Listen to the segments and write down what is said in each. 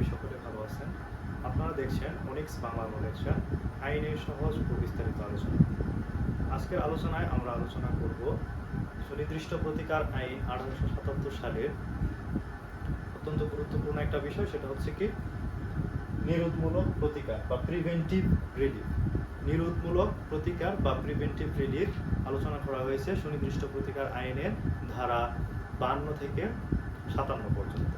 করি সকলে ভালো আছেন আপনারা দেখছেন অনিক্স বাংলা লেকচার আইনের সহজ ও বিস্তারিত আলোচনা। আজকের আলোচনায় আমরা আলোচনা করব সুনির্দিষ্ট প্রতিকার আইন আঠারোশো সাতাত্তর সালের অত্যন্ত গুরুত্বপূর্ণ একটা বিষয়, সেটা হচ্ছে কি? নিরোধমূলক প্রতিকার বা প্রিভেন্টিভ রিলিফ নিরোধমূলক প্রতিকার বা প্রিভেন্টিভ রিলিফ আলোচনা করা হয়েছে সুনির্দিষ্ট প্রতিকার আইনের ধারা বান্ন থেকে সাতান্ন পর্যন্ত।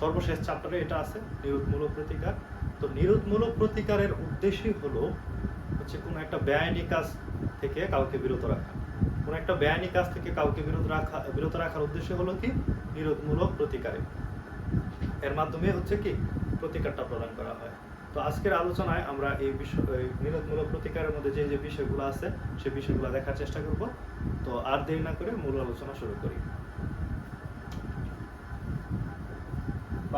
সর্বশেষ চ্যাপ্টারে এটা আছে নিরোধমূলক প্রতিকার। তো নিরোধমূলক প্রতিকারের উদ্দেশ্যই হলো হচ্ছে কোনো একটা বেআইনি কাজ থেকে কাউকে বিরত রাখা। কোনো একটা বেআইনি কাজ থেকে কাউকে বিরত রাখা, বিরত রাখার উদ্দেশ্য হলো কি? নিরোধমূলক প্রতিকারে। এর মাধ্যমে হচ্ছে কি? প্রতিকারটা প্রদান করা হয়। তো আজকের আলোচনায় আমরা এই বিষয় নিরোধমূলক প্রতিকারের মধ্যে যে যে বিষয়গুলো আছে সেই বিষয়গুলো দেখার চেষ্টা করব। তো আর দেরি না করে মূল আলোচনা শুরু করি।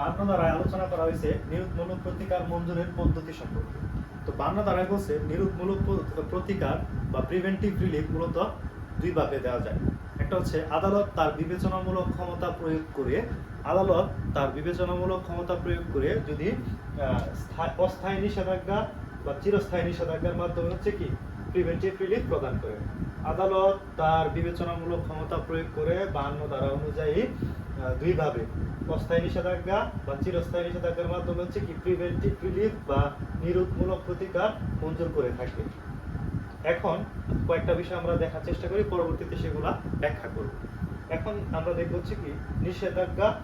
বান্ন আলোচনা করা হয়েছে নিরোধমূলক প্রতিকার মঞ্জুরের পদ্ধতি সম্পর্কে। তো বান্ন বলছে নিরোধমূলক প্রতিকার বা প্রিভেন্টিভ রিলিফ মূলত দুই ভাবে দেওয়া যায়। একটা হচ্ছে, আদালত তার বিবেচনামূলক ক্ষমতা প্রয়োগ করে, আদালত তার বিবেচনামূলক ক্ষমতা প্রয়োগ করে যদি অস্থায়ী নিষেধাজ্ঞা বা চিরস্থায়ী নিষেধাজ্ঞার মাধ্যমে হচ্ছে কি প্রিভেন্টিভ রিলিফ প্রদান করে। আদালত তার বিবেচনামূলক ক্ষমতা প্রয়োগ করে বান্ন ধারা অনুযায়ী দুইভাবে। অস্থায়ী নিষেধাজ্ঞা বা চিরস্থায়ী নিষেধাজ্ঞার মাধ্যমে হচ্ছে কি প্রিভেন্টিভ রিলিফ বা নিরোধমূলক প্রতিকার মঞ্জুর করে থাকে। এখন কয়েকটা বিষয় আমরা দেখার চেষ্টা করি, পরবর্তীতে সেগুলা ব্যাখ্যা করব। এখন আমরা দেখব হচ্ছে কি, নিষেধাজ্ঞা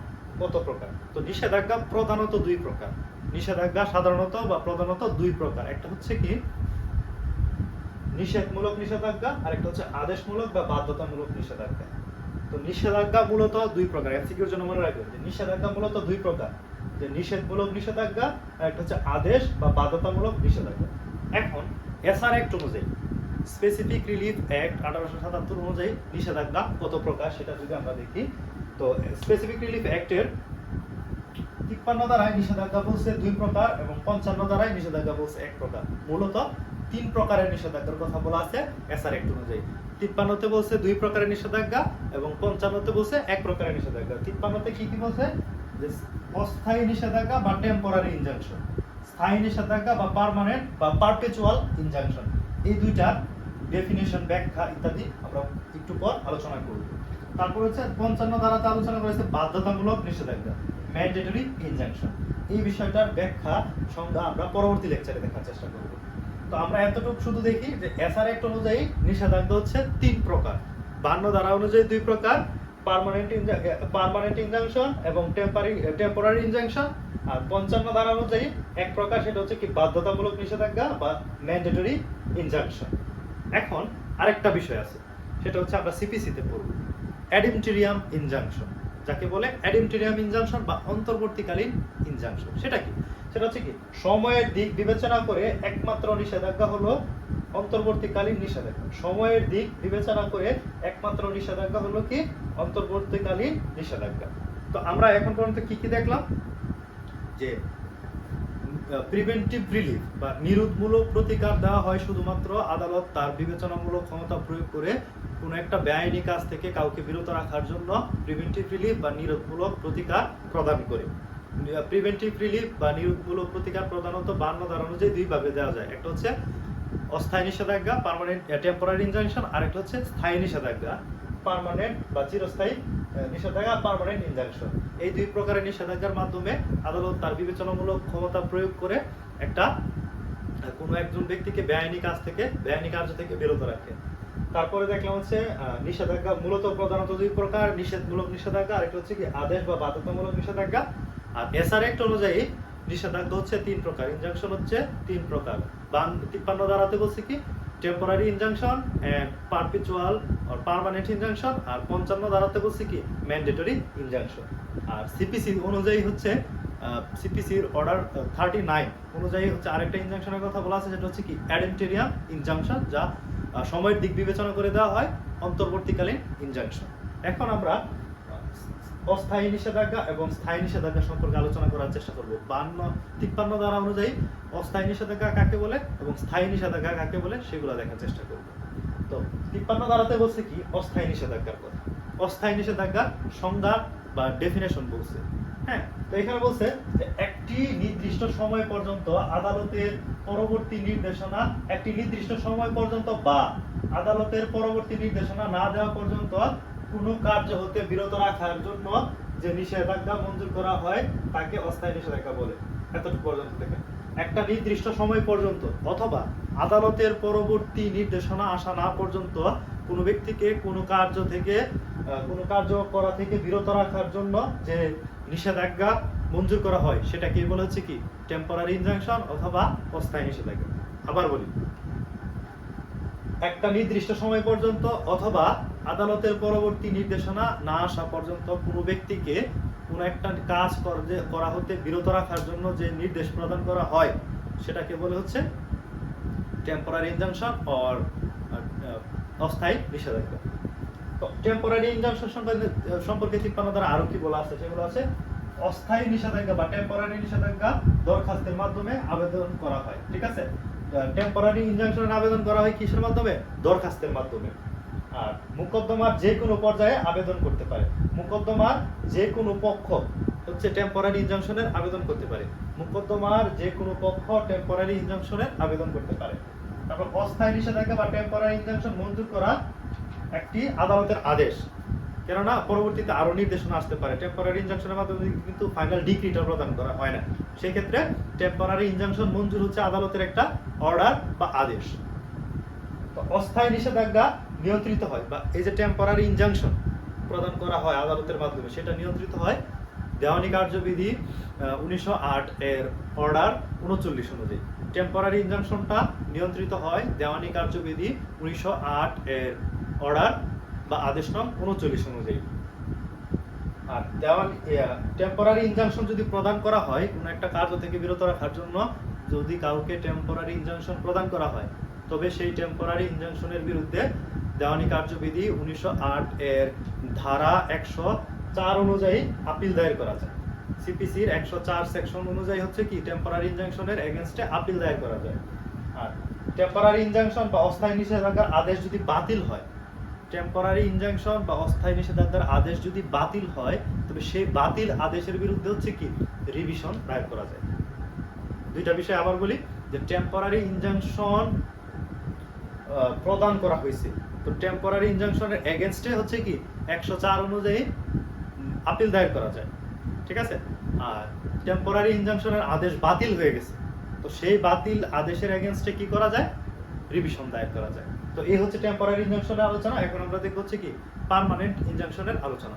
কত প্রকার? তো নিষেধাজ্ঞা প্রধানত দুই প্রকার। নিষেধাজ্ঞা সাধারণত বা প্রধানত দুই প্রকার। একটা হচ্ছে কি, নিষেধমূলক নিষেধাজ্ঞা আর একটা হচ্ছে আদেশমূলক বা বাধ্যতামূলক নিষেধাজ্ঞা। তো নিষেধাজ্ঞা মূলত দুই প্রকার এমসিকিউর জন্য মনে রাখবেন যে নিষেধাজ্ঞা মূলত দুই প্রকার, যে নিষেধমূলক নিষেধাজ্ঞা আর একটা হচ্ছে আদেশ বা বাধ্যতামূলক নিষেধাজ্ঞা। এখন এসআর অ্যাক্ট অনুযায়ী স্পেসিফিক রিলিফ অ্যাক্ট আঠারোশো সাতাত্তর অনুযায়ী নিষেধাজ্ঞা কত প্রকার সেটা যদি আমরা দেখি, তো স্পেসিফিক রিলিফ অ্যাক্টের তিপ্পান্ন দ্বারায় নিষেধাজ্ঞা বলছে দুই প্রকার এবং পঞ্চান্ন দ্বারায় নিষেধাজ্ঞা বলছে এক প্রকার। মূলত তিন প্রকারের নিষেধাজ্ঞার কথা বলা আছে এসআর অ্যাক্ট অনুযায়ী। তিপ্পান্নতে বলছে দুই প্রকারের নিষেধাজ্ঞা এবং পঞ্চান্নতে বলছে এক প্রকারের নিষেধাজ্ঞা। তিপ্পান্নতে কি কি বলছে? যে অস্থায়ী নিষেধাজ্ঞা বা টেম্পোরারি ইনজাংশন স্থায়ী নিষেধাজ্ঞা বা পার্মানেন্ট বা পারপেচুয়াল ইনজাংশন এই দুইটার ডেফিনেশন ব্যাখ্যা ইত্যাদি আমরা একটু পর আলোচনা করব। তারপর হচ্ছে পঞ্চান্ন ধারাতে আলোচনা করেছে বাধ্যতামূলক নিষেধাজ্ঞা ম্যান্ডেটরি ইনজাংশন এই বিষয়টার ব্যাখ্যা সংজ্ঞা আমরা পরবর্তী লেকচারে দেখার চেষ্টা করব। তো আমরা এতটুকু শুধু দেখি যে এসআর অ্যাক্ট অনুযায়ী নিষেধাজ্ঞা হচ্ছে তিন প্রকার। বান্ন ধারা অনুযায়ী দুই প্রকার ইনজাংশন এবং টেম্পারি টেম্পোরারি ইনজাংশন আর পঞ্চান্ন ধারা অনুযায়ী এক প্রকার, সেটা হচ্ছে কি বাধ্যতামূলক নিষেধাজ্ঞা বা ম্যান্ডেটরি ইনজাংশন এখন আরেকটা বিষয় আছে, সেটা হচ্ছে আমরা সিপিসিতে পড়ব। অ্যাডিমটেরিয়াম ইনজাংশন যাকে বলে অ্যাডিমটেরিয়াম ইনজাংশন বা অন্তর্বর্তীকালীন ইনজাংশন সেটা কি? সেটা হচ্ছে কি? সময়ের দিক বিবেচনা করে একমাত্র নিষেধাজ্ঞা হলো অন্তর্বর্তীকালীন নিষেধাজ্ঞা। সময়ের দিক বিবেচনা করে একমাত্র নিষেধাজ্ঞা হলো কি? অন্তর্বর্তীকালীন নিষেধাজ্ঞা। তো আমরা এখন পর্যন্ত কি কি দেখলাম? যে প্রিভেন্টিভ রিলিফ বা নিরোধমূলক প্রতিকার দেওয়া হয় শুধুমাত্র আদালত তার বিবেচনামূলক ক্ষমতা প্রয়োগ করে কোনো একটা বেআইনি কাজ থেকে কাউকে বিরত রাখার জন্য প্রিভেন্টিভ রিলিফ বা নিরোধমূলক প্রতিকার প্রদান করে। প্রিভেন্টিভ রিলিফ বা নিরোধমূলক প্রতিকার প্রধানত বান্ন ধারা অনুযায়ী দুইভাবে দেওয়া যায়। একটা হচ্ছে অস্থায়ী নিষেধাজ্ঞা পারমানেন্ট টেম্পোরারি ইনজাংশন আর একটা হচ্ছে স্থায়ী নিষেধাজ্ঞা পার্মানেন্ট বা চিরস্থায়ী নিষেধাজ্ঞা পারমানেন্ট ইনজাংশন এই দুই প্রকারের নিষেধাজ্ঞার মাধ্যমে আদালত তার বিবেচনামূলক ক্ষমতা প্রয়োগ করে একটা কোনো একজন ব্যক্তিকে বেআইনি কাজ থেকে, বেআইনি কার্য থেকে বিরত রাখে। তারপরে দেখলাম হচ্ছে নিষেধাজ্ঞা মূলত প্রধানত দুই প্রকার, নিষেধমূলক নিষেধাজ্ঞা, আরেকটা হচ্ছে কি, আদেশ বা বাধ্যতামূলক নিষেধাজ্ঞা আর এসআর অ্যাক্ট অনুযায়ী নিষেধাজ্ঞা হচ্ছে তিন প্রকার। ইনজাংশন হচ্ছে তিন প্রকার। বান, তিপ্পান্ন ধারাতে বলছে কি? টেম্পোরারি ইনজাংশন পারপিচুয়াল আর পার্মানেন্ট ইনজাংশন আর পঞ্চান্ন ধারাতে বলছে কি? ম্যান্ডেটরি ইনজাংশন আর সিপিসি অনুযায়ী হচ্ছে সিপিসির অর্ডার থার্টি নাইন অনুযায়ী হচ্ছে আরেকটা ইনজাংশনের কথা বলা আছে, সেটা হচ্ছে কি? অ্যাডেন্টেরিয়াম ইনজাংশন যা সময়ের দিক বিবেচনা করে দেওয়া হয় অন্তর্বর্তীকালীন ইনজাংশন এখন আমরা অস্থায়ী নিষেধাজ্ঞা এবং স্থায়ী নিষেধাজ্ঞা সম্পর্কে আলোচনা করার চেষ্টা করব। বান্ন, তিপ্পান্ন ধারা অনুযায়ী অস্থায়ী নিষেধাজ্ঞা কাকে বলে এবং স্থায়ী নিষেধাজ্ঞা কাকে বলে সেগুলো দেখার চেষ্টা করব। তো, তিপ্পান্ন ধারাতে বলছে কি? অস্থায়ী নিষেধাজ্ঞার কথা। অস্থায়ী নিষেধাজ্ঞার সংজ্ঞা বা ডেফিনেশন বলছে। হ্যাঁ তো এখানে বলছে যে একটি নির্দিষ্ট সময় পর্যন্ত আদালতের পরবর্তী নির্দেশনা, একটি নির্দিষ্ট সময় পর্যন্ত বা আদালতের পরবর্তী নির্দেশনা না দেওয়া পর্যন্ত কোনো কার্য হতে বিরত রাখার জন্য যে নিষেধাজ্ঞা মঞ্জুর করা হয়, তাকে অস্থায়ী নিষেধাজ্ঞা বলে এতটুকু পর্যন্ত থেকে। একটা নির্দিষ্ট সময় পর্যন্ত অথবা আদালতের পরবর্তী নির্দেশনা আসা না পর্যন্ত কোনো ব্যক্তিকে কোনো কার্য থেকে কোনো কার্য করা থেকে বিরত রাখার জন্য যে নিষেধাজ্ঞা মঞ্জুর করা হয় সেটা কি বলা হচ্ছে কি? টেম্পোরারি ইনজাংশন অথবা অস্থায়ী নিষেধাজ্ঞা। আবার বলি। একটা নির্দিষ্ট সময় পর্যন্ত অথবা আদালতের পরবর্তী নির্দেশনা না আসা পর্যন্ত কোনো ব্যক্তিকে কোনো একটা কাজ করা হতে বিরত রাখার জন্য যে নির্দেশ প্রদান করা হয় সেটাকে বলে হচ্ছে টেম্পোরারি ইনজাংশন অর অস্থায়ী নিষেধাজ্ঞা। টেম্পোরারি ইনজাংশন সম্পর্কে তিপ্পান্ন দ্বারা আরও কি বলা আছে? সেগুলো আছে অস্থায়ী নিষেধাজ্ঞা বা টেম্পোরারি নিষেধাজ্ঞা দরখাস্তের মাধ্যমে আবেদন করা হয়, ঠিক আছে? টেম্পোরারি ইনজাংশনের আবেদন করা হয় কিসের মাধ্যমে? দরখাস্তের মাধ্যমে। আর মুকদ্দমার যে কোনো পর্যায়ে আবেদন করতে পারে। মুকদ্দমার যে কোনো পক্ষ হচ্ছে টেম্পোরারি ইনজাংশনের আবেদন করতে পারে। মুকদ্দমার যে কোনো পক্ষ টেম্পোরারি ইনজাংশনের আবেদন করতে পারে। তারপর অস্থায়ী নিষেধাজ্ঞা বা টেম্পোরারি ইনজাংশন মঞ্জুর করা একটি আদালতের আদেশ। কেননা, পরবর্তীতে আরও নির্দেশনা আসতে পারে। টেম্পোরারি ইনজাংশনের মাধ্যমে কিন্তু ফাইনাল ডিক্রিটা প্রদান করা হয় না। সেক্ষেত্রে টেম্পোরারি ইনজাংশন মঞ্জুর হচ্ছে আদালতের একটা অর্ডার বা আদেশ। তো অস্থায়ী নিষেধাজ্ঞা নিয়ন্ত্রিত হয় বা এই যে টেম্পোরারি ইনজাংশন প্রদান করা হয় আদালতের মাধ্যমে, সেটা নিয়ন্ত্রিত হয়। দেওয়ানি কার্যবিধি উনিশশো আট এর অর্ডার উনচল্লিশ অনুযায়ী। টেম্পোরারি ইনজাংশনটা নিয়ন্ত্রিত হয় দেওয়ানি কার্যবিধি, উনিশশো আট এর অর্ডার বা আদেশ নং উনচল্লিশ অনুযায়ী। আর দেওয়ান টেম্পোরারি ইনজাংশন যদি প্রদান করা হয়, কোনো একটা কার্য থেকে বিরত রাখার জন্য যদি কাউকে টেম্পোরারি ইনজাংশন প্রদান করা হয়, তবে সেই টেম্পোরারি ইনজাংশনের বিরুদ্ধে দেওয়ানি কার্যবিধি উনিশশো আট এর ধারা একশো চার অনুযায়ী আপিল দায়ের করা যায়। সিপিসির একশো চার সেকশন অনুযায়ী হচ্ছে কি টেম্পোরারি ইনজাংশনের এগেনস্টে আপিল দায়ের করা যায়। আর টেম্পোরারি ইনজাংশন বা অস্থায়ী নিষেধাজ্ঞার আদেশ যদি বাতিল হয় টেম্পোরারি ইনজাংশন বা অস্থায়ী নিষেধাজ্ঞার আদেশ যদি বাতিল হয়, তবে সেই বাতিল আদেশের বিরুদ্ধে হচ্ছে কি রিভিশন দায়ের করা যায়। দুইটা বিষয় আবার বলি, যে টেম্পোরারি ইনজাংশন প্রদান করা হয়েছে। তো টেম্পোরারি ইনজাংশনের এগেনস্টে হচ্ছে কি, একশো চার অনুযায়ী আপিল দায়ের করা যায়। ঠিক আছে? আর টেম্পোরারি ইনজাংশনের আদেশ বাতিল হয়ে গেছে। তো সেই বাতিল আদেশের এগেনস্টে কি করা যায়? রিভিশন দায়ের করা যায়। তো এই হচ্ছে টেম্পোরারি ইনজাংশনের আলোচনা। এখন আমরা দেখব হচ্ছে কি পার্মানেন্ট ইনজাংশনের আলোচনা।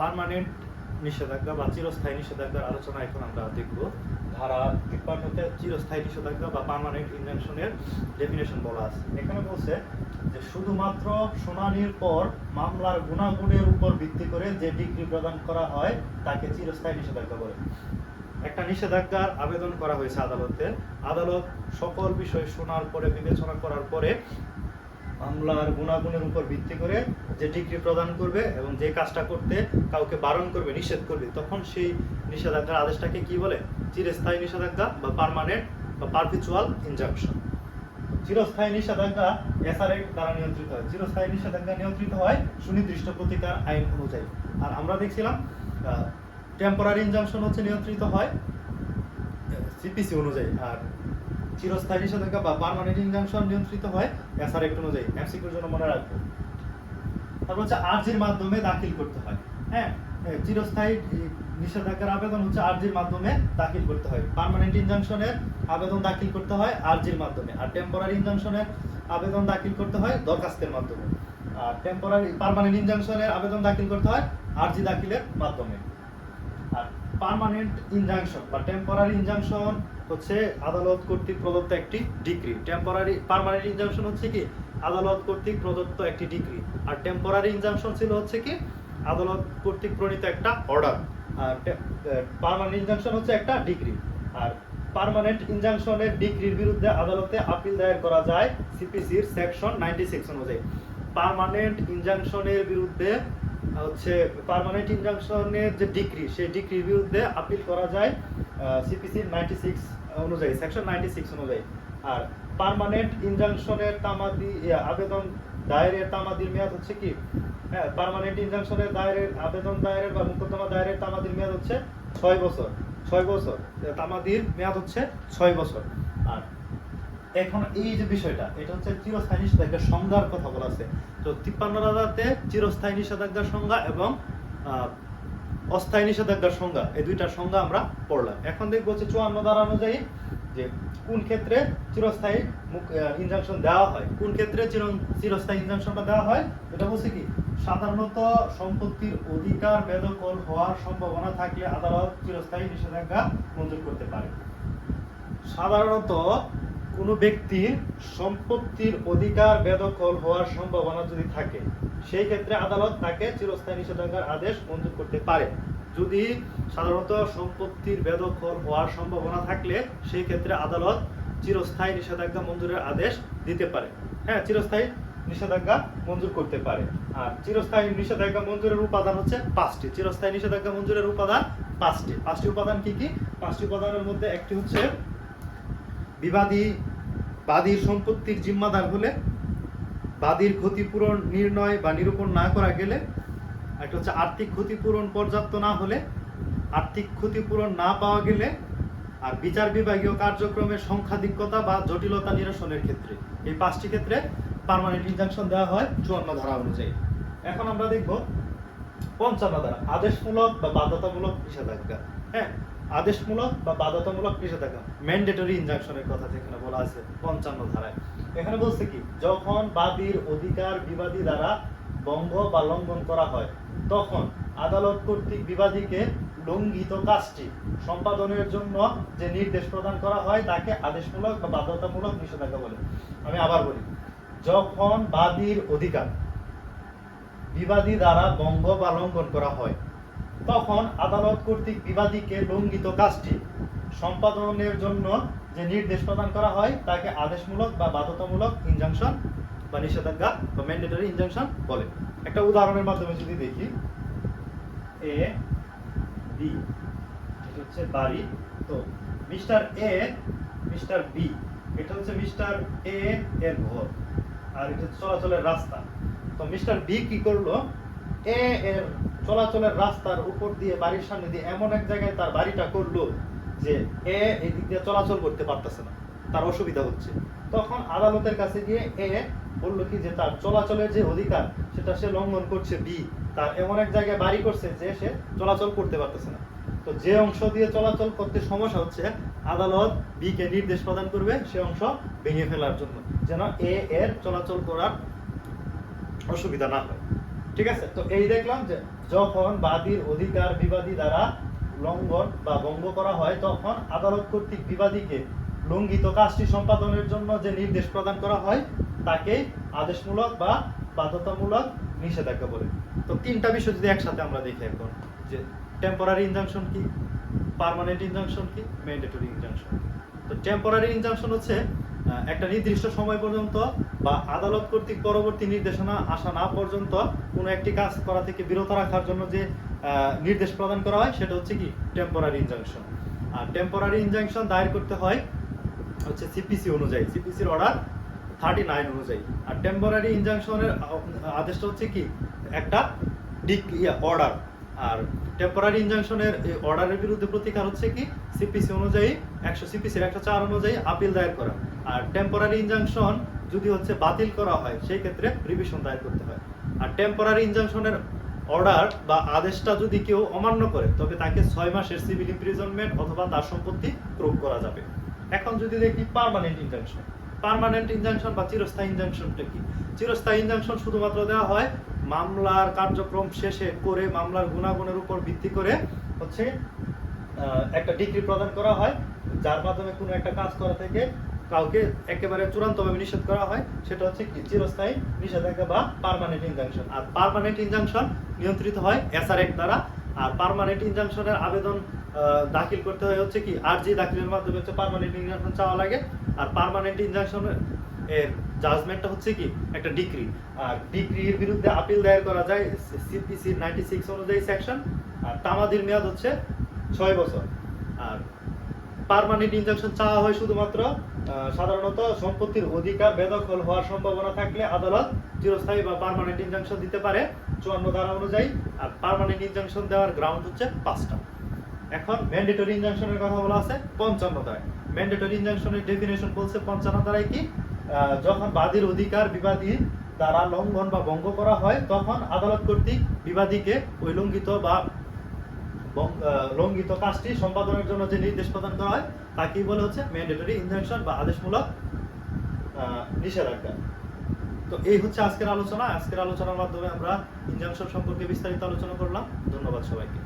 পার্মানেন্ট নিষেধাজ্ঞা বা চিরস্থায়ী নিষেধাজ্ঞার আলোচনা এখন আমরা দেখব। ধারা তিপ্পান্নতে চিরস্থায়ী নিষেধাজ্ঞা বা পার্মানেন্ট ইনজাংশনের ডেফিনেশন বলা আছে। এখানে বলছে যে শুধুমাত্র শুনানির পর মামলার গুণাগুণের উপর ভিত্তি করে যে ডিগ্রি প্রদান করা হয়, তাকে চিরস্থায়ী নিষেধাজ্ঞা বলে। একটা নিষেধাজ্ঞার আবেদন করা হয়েছে আদালতে। আদালত সকল বিষয় শোনার পরে, বিবেচনা করার পরে মামলার গুণাগুণের উপর ভিত্তি করে যে ডিগ্রি প্রদান করবে এবং যে কাজটা করতে কাউকে বারণ করবে, নিষেধ করবে, তখন সেই নিষেধাজ্ঞার আদেশটাকে কি বলে? চিরস্থায়ী নিষেধাজ্ঞা বা পার্মানেন্ট বা পারপিচুয়াল ইনজাংশন চিরস্থায়ী নিষেধাজ্ঞা এসআরএ দ্বারা নিয়ন্ত্রিত হয়। চিরস্থায়ী নিষেধাজ্ঞা নিয়ন্ত্রিত হয় সুনির্দিষ্ট প্রতিকার আইন অনুযায়ী। আর আমরা দেখছিলাম টেম্পোরারি ইনজাংশন হচ্ছে নিয়ন্ত্রিত হয় সিপিসি অনুযায়ী। আর চিরস্থায়ী নিষেধাজ্ঞা বা পার্মানেন্ট ইনজাংশন নিয়ন্ত্রিত হয় এসআর একট অনুযায়ী। এমসিকিউর জন্য মনে রাখব। তারপর হচ্ছে আর্জির মাধ্যমে দাখিল করতে হয়। হ্যাঁ চিরস্থায়ী নিষেধাজ্ঞার আবেদন হচ্ছে আর্জির মাধ্যমে দাখিল করতে হয়। পার্মানেন্ট ইনজাংশনের আবেদন দাখিল করতে হয় আর্জির মাধ্যমে। আর টেম্পোরারি ইনজাংশনের আবেদন দাখিল করতে হয় দরখাস্তের মাধ্যমে। আর টেম্পোরারি পার্মানেন্ট ইনজাংশনের আবেদন দাখিল করতে হয় আর্জি দাখিলের মাধ্যমে। আর পার্মানেন্ট ইনজাংশন বা টেম্পোরারি ইনজাংশন হচ্ছে আদালত কর্তৃক প্রদত্ত একটি ডিগ্রি টেম্পোরারি পার্মানেন্ট ইনজাংশন হচ্ছে কি? আদালত কর্তৃক প্রদত্ত একটি ডিগ্রি আর টেম্পোরারি ইনজাংশন ছিল হচ্ছে কি? আদালত কর্তৃক প্রণীত একটা অর্ডার আর পার্মানেন্ট ইনজাংশন হচ্ছে একটা ডিগ্রি আর পার্মানেন্ট ইনজাংশনের ডিগ্রির বিরুদ্ধে আদালতে আপিল দায়ের করা যায় সিপিসির সেকশন নাইনটি সিক্স অনুযায়ী। পার্মানেন্ট ইনজাংশনের বিরুদ্ধে, হচ্ছে পার্মানেন্ট ইনজাংশনের যে ডিগ্রি সেই ডিগ্রির বিরুদ্ধে আপিল করা যায় সিপিসি নাইনটি সিক্স অনুযায়ী সেকশন নাইনটি সিক্স অনুযায়ী। আর পার্মানেন্ট ইনজাংশনের তামাদি আবেদন দায়েরের তামাদির মেয়াদ হচ্ছে কি? হ্যাঁ পার্মানেন্ট ইনজাংশনের দায়েরের, আবেদন দায়েরের বা মোকদ্দমা দায়েরের তামাদির মেয়াদ হচ্ছে ছয় বছর। ছয় বছর তামাদির মেয়াদ হচ্ছে ছয় বছর। আর এখন এই যে বিষয়টা, এটা হচ্ছে চিরস্থায়ী নিষেধাজ্ঞার সংজ্ঞার কথা বলা আছে। তো তিপ্পান্ন ধারাতে চিরস্থায়ী নিষেধাজ্ঞার সংজ্ঞা এবং অস্থায়ী নিষেধাজ্ঞার সংজ্ঞা, এই দুইটার সংজ্ঞা আমরা পড়লাম। এখন দেখব হচ্ছে চুয়ান্ন ধারা অনুযায়ী যে কোন ক্ষেত্রে চিরস্থায়ী ইনজাংশন দেওয়া হয়, কোন ক্ষেত্রে চিরস্থায়ী ইনজাংশনটা দেওয়া হয়, এটা হচ্ছে কি, সাধারণত সম্পত্তির অধিকার বেদখল হওয়ার সম্ভাবনা থাকলে আদালত চিরস্থায়ী নিষেধাজ্ঞা মঞ্জুর করতে পারে। সাধারণত কোনো ব্যক্তির সম্পত্তির অধিকার বেদখল হওয়ার সম্ভাবনা যদি থাকে, সেই ক্ষেত্রে আদালত তাকে চিরস্থায়ী নিষেধাজ্ঞার আদেশ মঞ্জুর করতে পারে। যদি সাধারণত সম্পত্তির বেদখল হওয়ার সম্ভাবনা থাকলে, সেই ক্ষেত্রে আদালত চিরস্থায়ী নিষেধাজ্ঞা মঞ্জুরের আদেশ দিতে পারে। হ্যাঁ চিরস্থায়ী নিষেধাজ্ঞা মঞ্জুর করতে পারে। আর চিরস্থায়ী নিষেধাজ্ঞা মঞ্জুরের উপাদান হচ্ছে পাঁচটি। চিরস্থায়ী নিষেধাজ্ঞা মঞ্জুরের উপাদান পাঁচটি। পাঁচটি উপাদান কি কি? পাঁচটি উপাদানের মধ্যে একটি হচ্ছে বিবাদী বাদীর সম্পত্তির জিম্মাদার হলে, বাদীর ক্ষতিপূরণ নির্ণয় বা নিরূপণ না করা গেলে একটা হচ্ছে আর্থিক ক্ষতিপূরণ পর্যাপ্ত না হলে, আর্থিক ক্ষতিপূরণ না পাওয়া গেলে, আর বিচার বিভাগীয় কার্যক্রমের সংখ্যাধিক্যতা বা জটিলতা নিরসনের ক্ষেত্রে। এই পাঁচটি ক্ষেত্রে পার্মানেন্ট ইনজাংশন দেওয়া হয় চুয়ান্ন ধারা অনুযায়ী। এখন আমরা দেখব পঞ্চান্ন ধারা, আদেশমূলক বা বাধ্যতামূলক নিষেধাজ্ঞা। হ্যাঁ আদেশমূলক বা বাধ্যতামূলক নিষেধাজ্ঞা ম্যান্ডেটরি ইনজাংশনের কথা যেখানে বলা আছে, পঞ্চান্ন ধারায়। এখানে বলছে কি, যখন বাদীর অধিকার বিবাদী দ্বারা ভঙ্গ বা লঙ্ঘন করা হয়, তখন আদালত কর্তৃক বিবাদীকে লঙ্ঘিত কাজটি সম্পাদনের জন্য যে নির্দেশ প্রদান করা হয়, তাকে আদেশমূলক বা বাধ্যতামূলক নিষেধাজ্ঞা বলে। আমি আবার বলি, যখন বাদীর অধিকার বিবাদী দ্বারা ভঙ্গ বা লঙ্ঘন করা হয় তখন আদালত কর্তৃক বিবাদীকে লঙ্ঘিত কাজটি। সম্পাদনের জন্য যে নির্দেশ প্রদান করা হয়, তাকে আদেশমূলক বা বাধ্যতামূলক ইনজাংশন বা নিষেধাজ্ঞা বা ম্যান্ডেটরি ইনজাংশন বলে। একটা উদাহরণের মাধ্যমে যদি দেখি। এ, বি, এটা হচ্ছে বাড়ি, তো মিস্টার এ, মিস্টার বি, এটা হচ্ছে মিস্টার এ এর ঘর, আর এটা চলাচলের রাস্তা। তো মিস্টার বি কি করল? এ এর চলাচলের রাস্তার উপর দিয়ে বাড়ির সামনে দিয়ে এমন এক জায়গায় তার বাড়িটা করল যে এ এই দিক দিয়ে চলাচল করতে পারতেছে না। তার অসুবিধা হচ্ছে। তখন আদালতের কাছে গিয়ে এ বলল কি যে তার চলাচলের যে অধিকার, সেটা সে লঙ্ঘন করছে বি। তার এমন এক জায়গায় বাড়ি করছে যে সে চলাচল করতে পারতেছে না। তো যে অংশ দিয়ে চলাচল করতে সমস্যা হচ্ছে, আদালত বি কে নির্দেশ প্রদান করবে সে অংশ ভেঙে ফেলার জন্য, যেন এ এর চলাচল করার অসুবিধা না হয়। ঠিক আছে? তো এই দেখলাম যে যখন বাদীর অধিকার বিবাদী দ্বারা লঙ্ঘন বা ভঙ্গ করা হয়, তখন আদালত কর্তৃক বিবাদীকে লঙ্ঘিত কাজটি সম্পাদনের জন্য যে নির্দেশ প্রদান করা হয়, তাকে আদেশমূলক বা বাধ্যতামূলক নিষেধাজ্ঞা বলে। তো তিনটা বিষয় যদি একসাথে আমরা দেখি এখন, যে টেম্পোরারি ইনজাংশন কি পার্মানেন্ট ইনজাংশন কি ম্যান্ডেটরি ইনজাংশন তো টেম্পোরারি ইনজাংশন হচ্ছে একটা নির্দিষ্ট সময় পর্যন্ত বা আদালত কর্তৃক পরবর্তী নির্দেশনা আসা না পর্যন্ত কোনো একটি কাজ করা থেকে বিরত রাখার জন্য যে নির্দেশ প্রদান করা হয়, সেটা হচ্ছে কি? টেম্পোরারি ইনজাংশন আর টেম্পোরারি ইনজাংশন দায়ের করতে হয় হচ্ছে সিপিসি অনুযায়ী। সিপিসির অর্ডার থার্টি নাইন অনুযায়ী। আর টেম্পোরারি ইনজাংশনের আদেশটা হচ্ছে কি? একটা ডিক অর্ডার আর টেম্পোরারি ইনজাংশনের অর্ডারের বিরুদ্ধে প্রতিকার হচ্ছে কি? সিপিসি অনুযায়ী, একশো সিপিসির একশো চার অনুযায়ী আপিল দায়ের করা। আর টেম্পোরারি ইনজাংশন যদি হচ্ছে বাতিল করা হয়, সেই ক্ষেত্রে রিভিশন দায়ের করতে হয়। আর টেম্পোরারি ইনজাংশনের অর্ডার বা আদেশটা যদি কেউ অমান্য করে, তবে তাকে ছয় মাসের সিভিল ইমপ্রিজনমেন্ট অথবা তার সম্পত্তি প্রয়োগ করা যাবে। এখন যদি দেখি পারমানেন্ট ইনজাংশন পারমানেন্ট ইনজাংশন বা চিরস্থায়ী ইনজাংশনটা কি? চিরস্থায়ী ইনজাংশন শুধুমাত্র দেওয়া হয় মামলার কার্যক্রম শেষে করে মামলার গুণাগুণের উপর ভিত্তি করে হচ্ছে একটা ডিগ্রি প্রদান করা হয়, যার মাধ্যমে কোনো একটা কাজ করা থেকে কাউকে একেবারে চূড়ান্তভাবে নিষেধ করা হয়, সেটা হচ্ছে কি, চিরস্থায়ী নিষেধাজ্ঞা বা পার্মানেন্ট ইনজাংশন আর পারমানেন্ট ইনজাংশন নিয়ন্ত্রিত হয় এসআর এক দ্বারা, আর পার্মানেন্ট ইনজাংশনের আবেদন দাখিল করতে হয় হচ্ছে কি আরজি দাখিলের মাধ্যমে হচ্ছে পারমানেন্ট ইনজাংশন চাওয়া লাগে, আর পারমানেন্ট ইনজাংশনের এর জাজমেন্টটা হচ্ছে কি, একটা ডিগ্রি আর ডিগ্রির বিরুদ্ধে আপিল দায়ের করা যায় সিপিসি নাইনটি সিক্স অনুযায়ী সেকশন আর তামাদির মেয়াদ হচ্ছে ছয় বছর। আর পার্মানেন্ট ইনজাংশন চাওয়া হয় শুধুমাত্র সাধারণত সম্পত্তির অধিকার বেদখল হওয়ার সম্ভাবনা থাকলে আদালত চিরস্থায়ী বা পার্মানেন্ট ইনজাংশন দিতে পারে, চুয়ান্ন ধারা অনুযায়ী, আর পার্মানেন্ট ইনজাংশন দেওয়ার গ্রাউন্ড হচ্ছে পাঁচটা। এখন ম্যান্ডেটরি ইনজাংশনের কথা বলা আছে, পঞ্চান্ন ধারায়। ম্যান্ডেটরি ইনজাংশনের ডেফিনেশন বলছে পঞ্চান্ন ধারায় কি? যখন বাদীর অধিকার বিবাদী দ্বারা লঙ্ঘন বা ভঙ্গ করা হয়, তখন আদালত কর্তৃক বিবাদীকে ওই লঙ্ঘিত বা লঙ্ঘিত কাজটি সম্পাদনের জন্য যে নির্দেশ প্রদান করা হয় তাকেই বলে হচ্ছে? ম্যান্ডেটরি ইনজাংশন বা আদেশমূলক নিষেধাজ্ঞা। তো এই হচ্ছে আজকের আলোচনা। আজকের আলোচনার মাধ্যমে আমরা ইনজাংশন সম্পর্কে বিস্তারিত আলোচনা করলাম। ধন্যবাদ সবাইকে।